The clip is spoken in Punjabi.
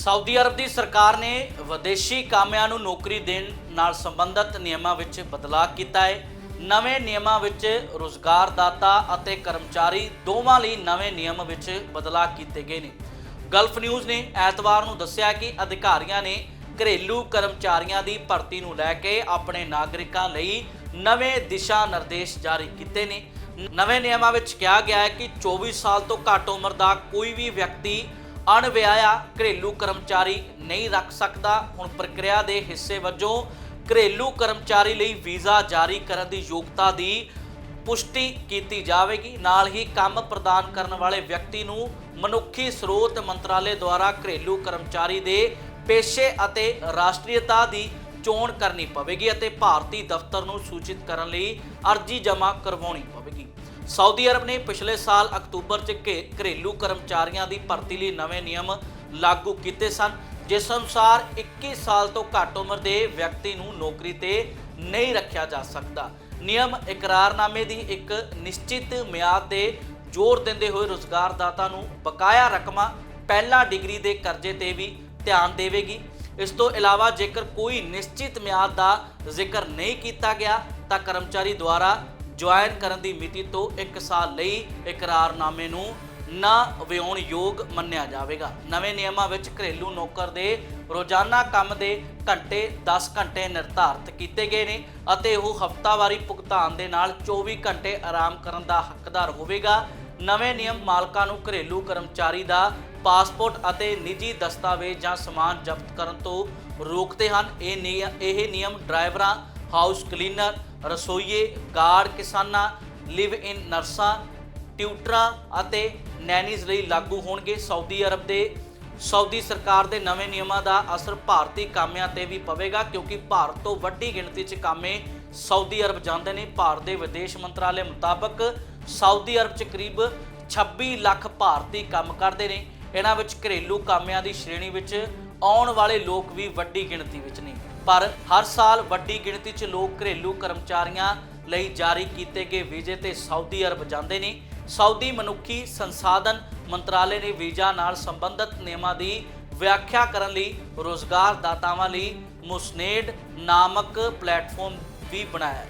ਸਾਊਦੀ ਅਰਬ ਦੀ ਸਰਕਾਰ ਨੇ ਵਿਦੇਸ਼ੀ ਕਾਮਿਆਂ ਨੂੰ ਨੌਕਰੀ ਦੇਣ ਨਾਲ ਸੰਬੰਧਿਤ ਨਿਯਮਾਂ ਵਿੱਚ ਬਦਲਾਅ ਕੀਤਾ ਹੈ। ਨਵੇਂ ਨਿਯਮਾਂ ਵਿੱਚ ਰੁਜ਼ਗਾਰਦਾਤਾ ਅਤੇ ਕਰਮਚਾਰੀ ਦੋਵਾਂ ਲਈ ਨਵੇਂ ਨਿਯਮ ਵਿੱਚ ਬਦਲਾਅ ਕੀਤੇ ਗਏ ਨੇ। ਗਲਫ ਨਿਊਜ਼ ਨੇ ਐਤਵਾਰ ਨੂੰ ਦੱਸਿਆ ਕਿ ਅਧਿਕਾਰੀਆਂ ਨੇ ਘਰੇਲੂ ਕਰਮਚਾਰੀਆਂ ਦੀ ਭਰਤੀ ਨੂੰ ਲੈ ਕੇ ਆਪਣੇ ਨਾਗਰਿਕਾਂ ਲਈ ਨਵੇਂ ਦਿਸ਼ਾ ਨਿਰਦੇਸ਼ ਜਾਰੀ ਕੀਤੇ ਨੇ। ਨਵੇਂ ਨਿਯਮਾਂ ਵਿੱਚ ਕਿਹਾ ਗਿਆ ਹੈ ਕਿ 24 ਸਾਲ ਤੋਂ ਘੱਟ ਉਮਰ ਦਾ ਕੋਈ ਵੀ ਵਿਅਕਤੀ ਅਣਵਿਆਹਿਆ ਘਰੇਲੂ ਕਰਮਚਾਰੀ ਨਹੀਂ ਰੱਖ ਸਕਦਾ। ਹੁਣ ਪ੍ਰਕਿਰਿਆ ਦੇ ਹਿੱਸੇ ਵਜੋਂ ਘਰੇਲੂ ਕਰਮਚਾਰੀ ਲਈ ਵੀਜ਼ਾ ਜਾਰੀ ਕਰਨ ਦੀ ਯੋਗਤਾ ਦੀ ਪੁਸ਼ਟੀ ਕੀਤੀ ਜਾਵੇਗੀ। ਨਾਲ ਹੀ ਕੰਮ ਪ੍ਰਦਾਨ ਕਰਨ ਵਾਲੇ ਵਿਅਕਤੀ ਨੂੰ ਮਨੁੱਖੀ ਸਰੋਤ ਮੰਤਰਾਲੇ ਦੁਆਰਾ ਘਰੇਲੂ ਕਰਮਚਾਰੀ ਦੇ ਪੇਸ਼ੇ ਅਤੇ ਰਾਸ਼ਟਰੀਅਤਾ ਦੀ ਚੋਣ ਕਰਨੀ ਪਵੇਗੀ ਅਤੇ ਭਾਰਤੀ ਦਫ਼ਤਰ ਨੂੰ ਸੂਚਿਤ ਕਰਨ ਲਈ ਅਰਜ਼ੀ ਜਮ੍ਹਾਂ ਕਰਵਾਉਣੀ ਪਵੇਗੀ। ਸਾਊਦੀ ਅਰਬ ਨੇ ਪਿਛਲੇ ਸਾਲ ਅਕਤੂਬਰ 'ਚ ਘੇ- ਘਰੇਲੂ ਕਰਮਚਾਰੀਆਂ ਦੀ ਭਰਤੀ ਲਈ ਨਵੇਂ ਨਿਯਮ ਲਾਗੂ ਕੀਤੇ ਸਨ, ਜਿਸ ਅਨੁਸਾਰ 21 ਸਾਲ ਤੋਂ ਘੱਟ ਉਮਰ ਦੇ ਵਿਅਕਤੀ ਨੂੰ ਨੌਕਰੀ ਤੇ ਨਹੀਂ ਰੱਖਿਆ ਜਾ ਸਕਦਾ। ਨਿਯਮ ਇਕਰਾਰਨਾਮੇ ਦੀ ਇੱਕ ਨਿਸ਼ਚਿਤ ਮਿਆਦ ਤੇ ਜ਼ੋਰ ਦਿੰਦੇ ਹੋਏ ਰੁਜ਼ਗਾਰਦਾਤਾ ਨੂੰ ਬਕਾਇਆ ਰਕਮਾਂ ਪਹਿਲਾ ਡਿਗਰੀ ਦੇ ਕਰਜ਼ੇ ਤੇ ਵੀ ਧਿਆਨ ਦੇਵੇਗੀ। ਇਸ ਤੋਂ ਇਲਾਵਾ ਜੇਕਰ ਕੋਈ ਨਿਸ਼ਚਿਤ ਮਿਆਦ ਦਾ ਜ਼ਿਕਰ ਨਹੀਂ ਕੀਤਾ ਗਿਆ, ਤਾਂ ਕਰਮਚਾਰੀ ਦੁਆਰਾ ਜੁਆਇਨ ਕਰਨ ਦੀ ਮਿਤੀ ਤੋਂ 1 ਸਾਲ ਲਈ ਇਕਰਾਰਨਾਮੇ ਨੂੰ ਨਾ ਵਿਉਣ ਯੋਗ ਮੰਨਿਆ ਜਾਵੇਗਾ। ਨਵੇਂ ਨਿਯਮਾਂ ਵਿੱਚ ਘਰੇਲੂ ਨੌਕਰ ਦੇ ਰੋਜ਼ਾਨਾ ਕੰਮ ਦੇ ਘੰਟੇ 10 ਘੰਟੇ ਨਿਰਧਾਰਤ ਕੀਤੇ ਗਏ ਨੇ ਅਤੇ ਉਹ ਹਫ਼ਤਾਵਾਰੀ ਭੁਗਤਾਨ ਦੇ ਨਾਲ 24 ਘੰਟੇ ਆਰਾਮ ਕਰਨ ਦਾ ਹੱਕਦਾਰ ਹੋਵੇਗਾ। ਨਵੇਂ ਨਿਯਮ ਮਾਲਕਾਂ ਨੂੰ ਘਰੇਲੂ ਕਰਮਚਾਰੀ ਦਾ ਪਾਸਪੋਰਟ ਅਤੇ ਨਿੱਜੀ ਦਸਤਾਵੇਜ਼ ਜਾਂ ਸਮਾਨ ਜ਼ਬਤ ਕਰਨ ਤੋਂ ਰੋਕਦੇ ਹਨ। ਇਹ ਨਿਯ- ਇਹ ਨਿਯਮ ਡਰਾਈਵਰਾਂ, ਹਾਊਸ ਕਲੀਨਰ ਰਸੋਈਏ ਗਾਰਡ ਕਿਸਾਨਾਂ ਲਿਵ ਇਨ ਨਰਸਾਂ, ਟਿਊਟਰਾਂ ਅਤੇ ਨੈਨੀਜ਼ ਲਈ ਲਾਗੂ ਹੋਣਗੇ। ਸਾਊਦੀ ਅਰਬ ਦੇ, ਸਾਊਦੀ ਸਰਕਾਰ ਦੇ ਨਵੇਂ ਨਿਯਮਾਂ ਦਾ ਅਸਰ ਭਾਰਤੀ ਕਾਮਿਆਂ ਤੇ ਵੀ ਪਵੇਗਾ, ਕਿਉਂਕਿ ਭਾਰਤ ਤੋਂ ਵੱਡੀ ਗਿਣਤੀ 'ਚ ਕਾਮੇ ਸਾਊਦੀ ਅਰਬ ਜਾਂਦੇ ਨੇ। ਭਾਰਤ ਦੇ ਵਿਦੇਸ਼ ਮੰਤਰਾਲੇ ਮੁਤਾਬਕ ਸਾਊਦੀ ਅਰਬ 'ਚ ਕਰੀਬ 26 ਲੱਖ ਭਾਰਤੀ ਕੰਮ ਕਰਦੇ ਨੇ। ਇਹਨਾਂ ਵਿੱਚ ਘਰੇਲੂ ਕਾਮਿਆਂ ਦੀ ਸ਼੍ਰੇਣੀ ਵਿੱਚ ਆਉਣ ਵਾਲੇ ਲੋਕ ਵੀ ਵੱਡੀ ਗਿਣਤੀ ਵਿੱਚ ਨੇ। ਪਰ ਹਰ ਸਾਲ ਵੱਡੀ ਗਿਣਤੀ 'ਚ ਲੋਕ ਘਰੇਲੂ ਕਰਮਚਾਰੀਆਂ ਲਈ ਜਾਰੀ ਕੀਤੇ ਗਏ ਵੀਜ਼ੇ ਤੇ ਸਾਊਦੀ ਅਰਬ ਜਾਂਦੇ ਨੇ। ਸਾਊਦੀ ਮਨੁੱਖੀ ਸੰਸਾਧਨ ਮੰਤਰਾਲੇ ਨੇ ਵੀਜ਼ਾ ਨਾਲ ਸੰਬੰਧਿਤ ਨਿਯਮਾਂ ਦੀ ਵਿਆਖਿਆ ਕਰਨ ਲਈ ਰੋਜ਼ਗਾਰ ਦਾਤਾਵਾਂ ਲਈ ਮੁਸਨੇਡ ਨਾਮਕ ਪਲੇਟਫਾਰਮ ਵੀ ਬਣਾਇਆ। ਹੈ